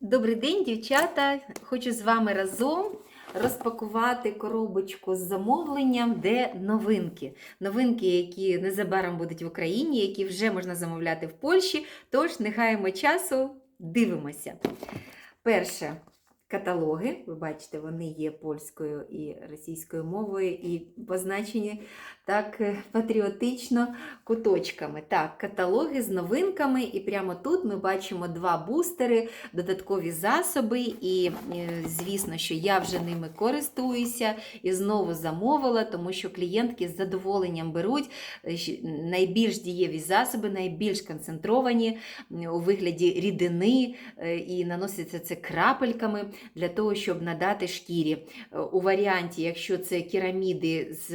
Добрий день, дівчата! Хочу з вами разом розпакувати коробочку з замовленням, де новинки. Новинки, які незабаром будуть в Україні, які вже можна замовляти в Польщі. Тож не гаємо часу, дивимося. Перше. Каталоги, ви бачите, вони є польською і російською мовою, і позначені так е, патріотично куточками. Так, каталоги з новинками, і прямо тут ми бачимо два бустери, додаткові засоби. І, е, звісно, що я вже ними користуюся і знову замовила, тому що клієнтки з задоволенням беруть е, найбільш дієві засоби, найбільш концентровані у вигляді рідини, і наноситься це крапельками для того, щоб надати шкірі. Е, У варіанті, якщо це кераміди з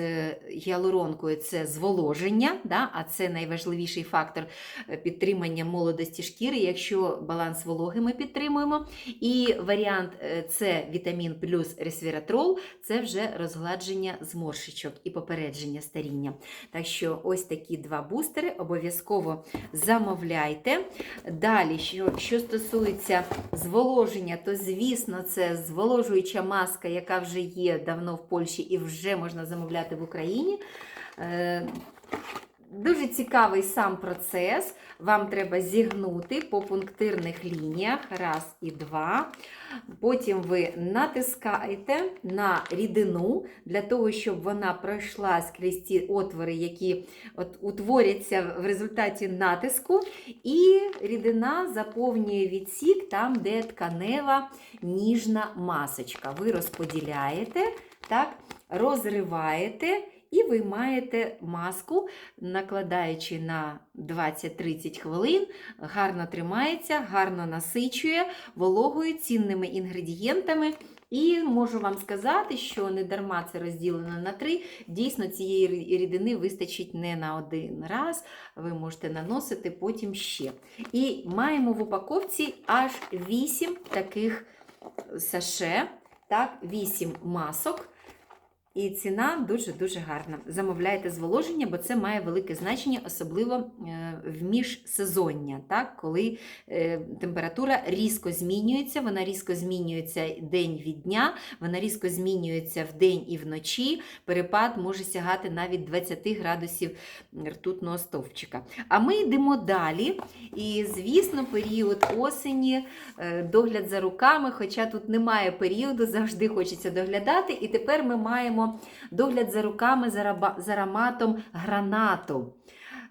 гіалуронкою, це зволоження, да? а це найважливіший фактор е, підтримання молодості шкіри, якщо баланс вологи ми підтримуємо. І варіант е, це вітамін плюс ресвіратрол, це вже розгладження зморшечок і попередження старіння. Так що ось такі два бустери обов'язково замовляйте. Далі, що, що стосується зволоження, то звісно, це зволожуюча маска, яка вже є давно в Польщі і вже можна замовляти в Україні. Дуже цікавий сам процес. Вам треба зігнути по пунктирних лініях. Раз і два. Потім ви натискаєте на рідину для того, щоб вона пройшла скрізь ті отвори, які от утворяться в результаті натиску. І рідина заповнює відсік там, де тканева ніжна масочка. Ви розподіляєте, так, розриваєте. І виймаєте маску, накладаючи на 20-30 хвилин, гарно тримається, гарно насичує вологою цінними інгредієнтами. І можу вам сказати, що не дарма це розділено на три. Дійсно, цієї рідини вистачить не на один раз. Ви можете наносити потім ще. І маємо в упаковці аж 8 таких саше, так, 8 масок. І ціна дуже-дуже гарна. Замовляйте зволоження, бо це має велике значення, особливо е, в міжсезоння, так? коли е, температура різко змінюється, вона різко змінюється день від дня, вона різко змінюється вдень і вночі. Перепад може сягати навіть 20 градусів ртутного стовпчика. А ми йдемо далі. І, звісно, період осені, е, догляд за руками, хоча тут немає періоду, завжди хочеться доглядати. І тепер ми маємо догляд за руками за ароматом гранату.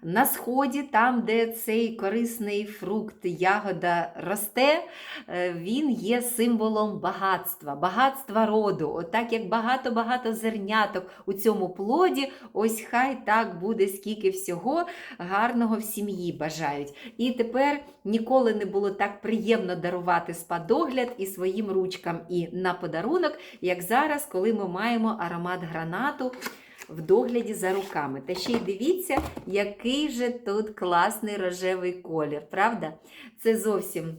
На сході, там, де цей корисний фрукт, ягода росте, е, він є символом багатства, багатства роду. Отак як багато-багато зерняток у цьому плоді, ось хай так буде, скільки всього гарного в сім'ї бажають. І тепер ніколи не було так приємно дарувати спа-догляд і своїм ручкам, і на подарунок, як зараз, коли ми маємо аромат гранату в догляді за руками. Та ще й дивіться, який же тут класний рожевий колір, правда? Це зовсім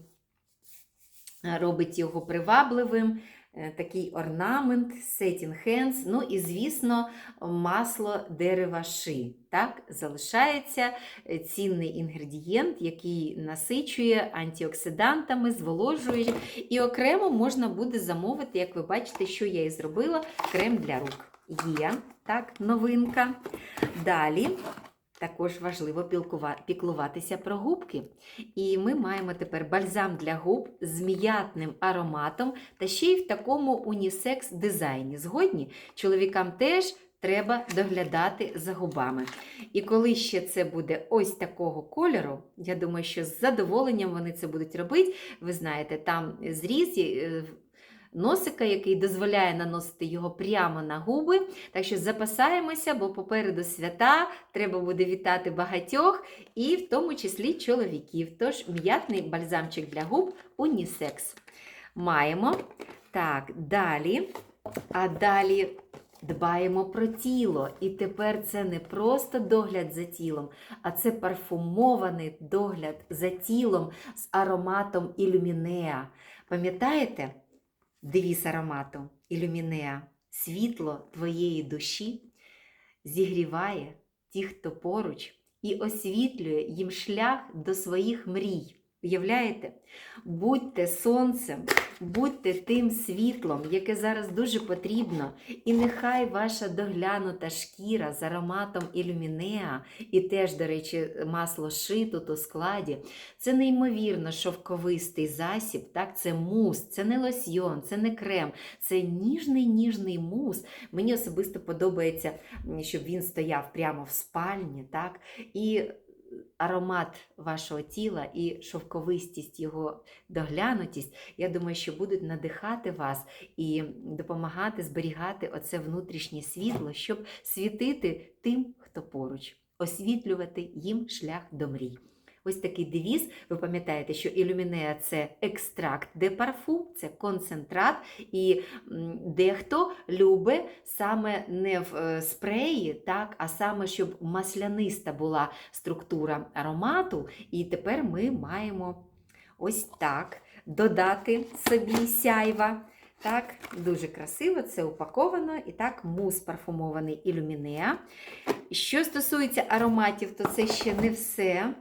е, робить його привабливим. Е, Такий орнамент, setting hands, ну і, звісно, масло дерева ши. Так, залишається е, цінний інгредієнт, який насичує антиоксидантами, зволожує. І окремо можна буде замовити, як ви бачите, що я і зробила, крем для рук. Є так, новинка. Далі також важливо піклуватися про губки. І ми маємо тепер бальзам для губ з м'ятним ароматом та ще й в такому унісекс дизайні. Згодні чоловікам теж. Треба доглядати за губами. І коли ще це буде ось такого кольору, я думаю, що з задоволенням вони це будуть робити. Ви знаєте, там зріз е, носика, який дозволяє наносити його прямо на губи. Так що запасаємося, бо попереду свята треба буде вітати багатьох, і в тому числі чоловіків. Тож м'ятний бальзамчик для губ унісекс. Маємо. Так, далі. А далі дбаємо про тіло. І тепер це не просто догляд за тілом, а це парфумований догляд за тілом з ароматом ілюмінеа. Пам'ятаєте девіз аромату ілюмінеа? Світло твоєї душі зігріває ті, хто поруч, і освітлює їм шлях до своїх мрій. Уявляєте? Будьте сонцем, будьте тим світлом, яке зараз дуже потрібно, і нехай ваша доглянута шкіра з ароматом ілюмінеа, і теж, до речі, масло шитут у складі, це неймовірно шовковистий засіб, так? це мус, це не лосьйон, це не крем, це ніжний ніжний мус. Мені особисто подобається, щоб він стояв прямо в спальні. так? І аромат вашого тіла і шовковистість його доглянутість, я думаю, що будуть надихати вас і допомагати зберігати оце внутрішнє світло, щоб світити тим, хто поруч, освітлювати їм шлях до мрій. Ось такий девіз. Ви пам'ятаєте, що ілюмінея це екстракт де парфум, це концентрат, і дехто любить саме не в е, спреї, так, а саме, щоб масляниста була структура аромату. І тепер ми маємо ось так додати собі сяйва. Так, дуже красиво, це упаковано. І так, мус парфумований ілюмінеа. Що стосується ароматів, то це ще не все.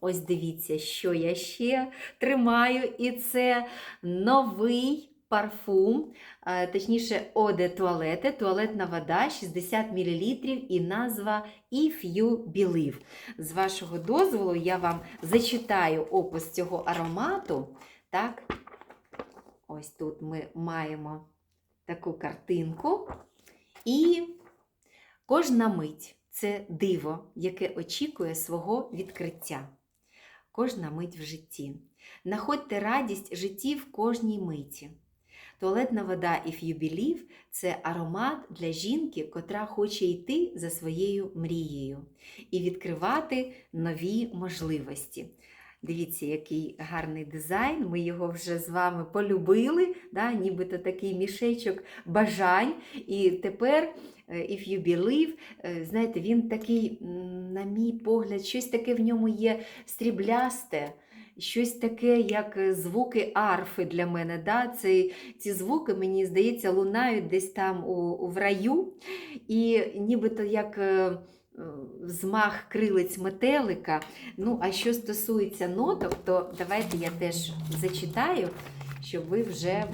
Ось дивіться, що я ще тримаю, і це новий парфум, е, точніше, оде туалети, туалетна вода 60 мл і назва If You Believe. З вашого дозволу я вам зачитаю опис цього аромату. Так, ось тут ми маємо таку картинку. І кожна мить це диво, яке очікує свого відкриття. Кожна мить в житті. Находьте радість житті в кожній миті. Туалетна вода і ф'юбілів – це аромат для жінки, котра хоче йти за своєю мрією і відкривати нові можливості. Дивіться, який гарний дизайн. Ми його вже з вами полюбили, да? нібито такий мішечок бажань. І тепер е, If you believe, е, знаєте, він такий, на мій погляд, щось таке в ньому є стріблясте, щось таке, як е, звуки арфи для мене. Да? Це, ці звуки, мені здається, лунають десь там у, в раю. І нібито як. Змах крилиць метелика. Ну, а що стосується ноток, то давайте я теж зачитаю, щоб ви вже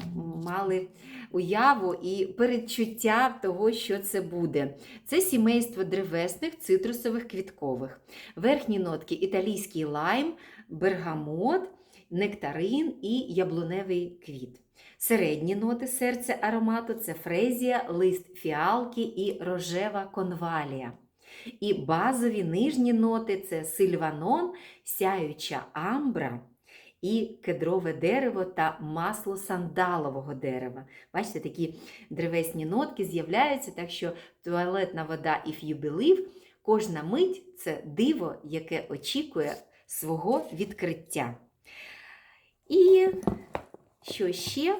мали уяву і передчуття того, що це буде. Це сімейство древесних цитрусових квіткових. Верхні нотки італійський лайм, бергамот, нектарин і яблуневий квіт. Середні ноти серця аромату це фрезія, лист фіалки і рожева конвалія. І базові нижні ноти це сильванон, сяюча амбра і кедрове дерево та масло сандалового дерева. Бачите, такі древесні нотки з'являються, так що туалетна вода You Believe, кожна мить це диво, яке очікує свого відкриття. І що ще?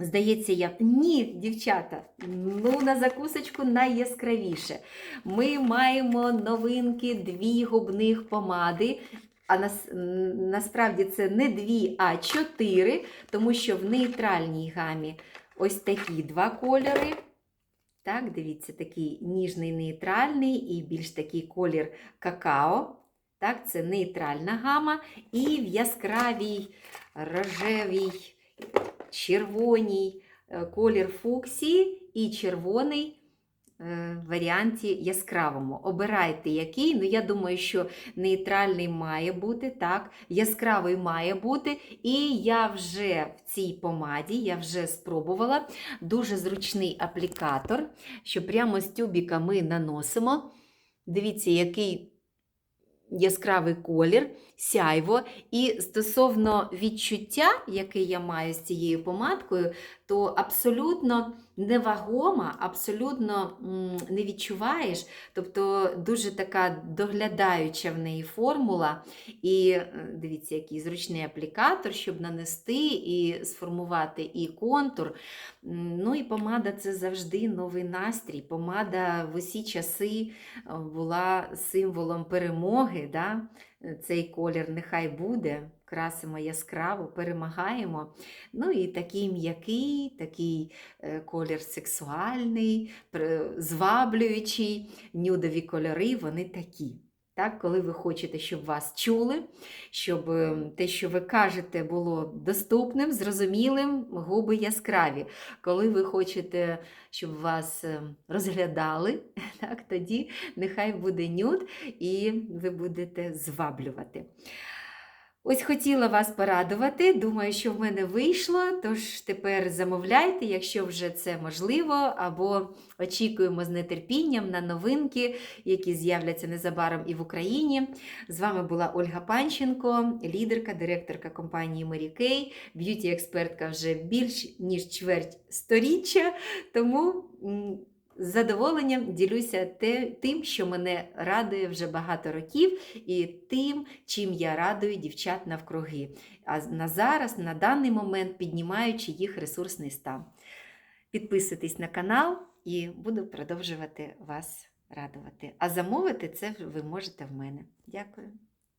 Здається, я ні, дівчата, ну на закусочку найяскравіше. Ми маємо новинки дві губних помади. А нас, насправді це не дві, а чотири, тому що в нейтральній гамі ось такі два кольори. Так, дивіться, такий ніжний нейтральний і більш такий колір какао. Так, це нейтральна гама. І в яскравій рожевій червоній е, колір фуксії і червоний е, варіанті яскравому. Обирайте який. Ну, я думаю, що нейтральний має бути, так, яскравий має бути. І я вже в цій помаді, я вже спробувала дуже зручний аплікатор, що прямо з тюбіка ми наносимо. Дивіться, який яскравий колір, сяйво. І стосовно відчуття, яке я маю з цією помадкою, то абсолютно невагома, абсолютно не відчуваєш. Тобто дуже така доглядаюча в неї формула. І е, дивіться, який зручний аплікатор, щоб нанести і сформувати і контур. Ну і помада це завжди новий настрій. Помада в усі часи е, була символом перемоги. Да? Цей колір нехай буде, красимо яскраво, перемагаємо. Ну і такий м'який, такий е, колір сексуальний, зваблюючий, нюдові кольори, вони такі. Так, коли ви хочете, щоб вас чули, щоб е, те, що ви кажете, було доступним, зрозумілим, губи яскраві. Коли ви хочете, щоб вас е, розглядали, так, тоді нехай буде нюд і ви будете зваблювати. Ось хотіла вас порадувати. Думаю, що в мене вийшло. Тож тепер замовляйте, якщо вже це можливо, або очікуємо з нетерпінням на новинки, які з'являться незабаром і в Україні. З вами була Ольга Панченко, лідерка, директорка компанії Mary Kay, б'юті-експертка вже більш ніж чверть сторіччя. Тому з задоволенням ділюся тим, що мене радує вже багато років, і тим, чим я радую дівчат навкруги. А на зараз, на даний момент, піднімаючи їх ресурсний стан. Підписуйтесь на канал і буду продовжувати вас радувати. А замовити це ви можете в мене. Дякую.